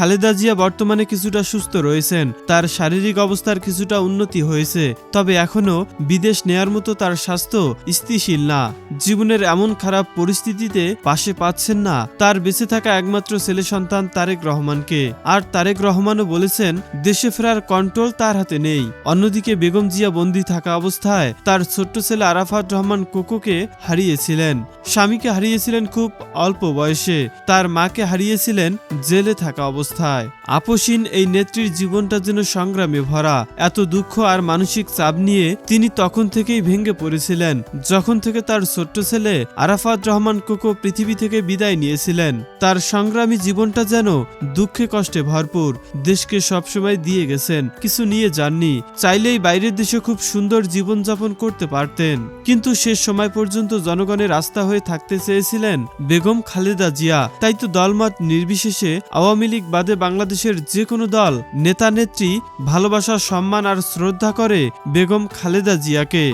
খালেদা জিয়া বর্তমানে কিছুটা সুস্থ রয়েছেন, তার শারীরিক অবস্থার কিছুটা উন্নতি হয়েছে, তবে এখনও বিদেশ নেয়ার মতো তার স্বাস্থ্য স্থিতিশীল না। জীবনের এমন খারাপ পরিস্থিতিতে পাশে পাচ্ছেন না তার বেঁচে থাকা একমাত্র ছেলে সন্তান তারেক রহমানকে। আর তারেক রহমানও বলেছেন, দেশে ফেরার কন্ট্রোল তার হাতে নেই। অন্যদিকে বেগম জিয়া বন্দী থাকা অবস্থায় তার ছোট্ট ছেলে আরাফাত রহমান কোকোকে হারিয়েছিলেন। স্বামীকে হারিয়েছিলেন খুব অল্প বয়সে, তার মাকে হারিয়েছিলেন জেলে থাকা অবস্থায়। আপসীন এই নেত্রীর জীবনটা যেন সংগ্রামে ভরা। এত দুঃখ আর মানসিক চাপ নিয়ে তিনি তখন থেকেই ভেঙে পড়েছিলেন। যখন থেকে তার ছোট্ট ছেলে আরাফাত রহমান কোকো পৃথিবী থেকে বিদায় নিয়েছিলেন, তার সংগ্রামী জীবনটা যেন দুঃখে কষ্টে ভরপুর। দেশকে সবসময় দিয়ে গেছেন, কিছু নিয়ে যাননি। চাইলেই বাইরের দেশে খুব সুন্দর জীবনযাপন করতে পারতেন। কিন্তু শেষ সময় পর্যন্ত জনগণের আস্থা হয়ে থাকতে চেয়েছিলেন বেগম খালেদা জিয়া। তাই তো দলমত নির্বিশেষে আওয়ামী লীগ বাদে বাংলাদেশের যে কোনো দল নেতা নেত্রী ভালোবাসা, সম্মান আর শ্রদ্ধা করে বেগম খালেদা জিয়াকে।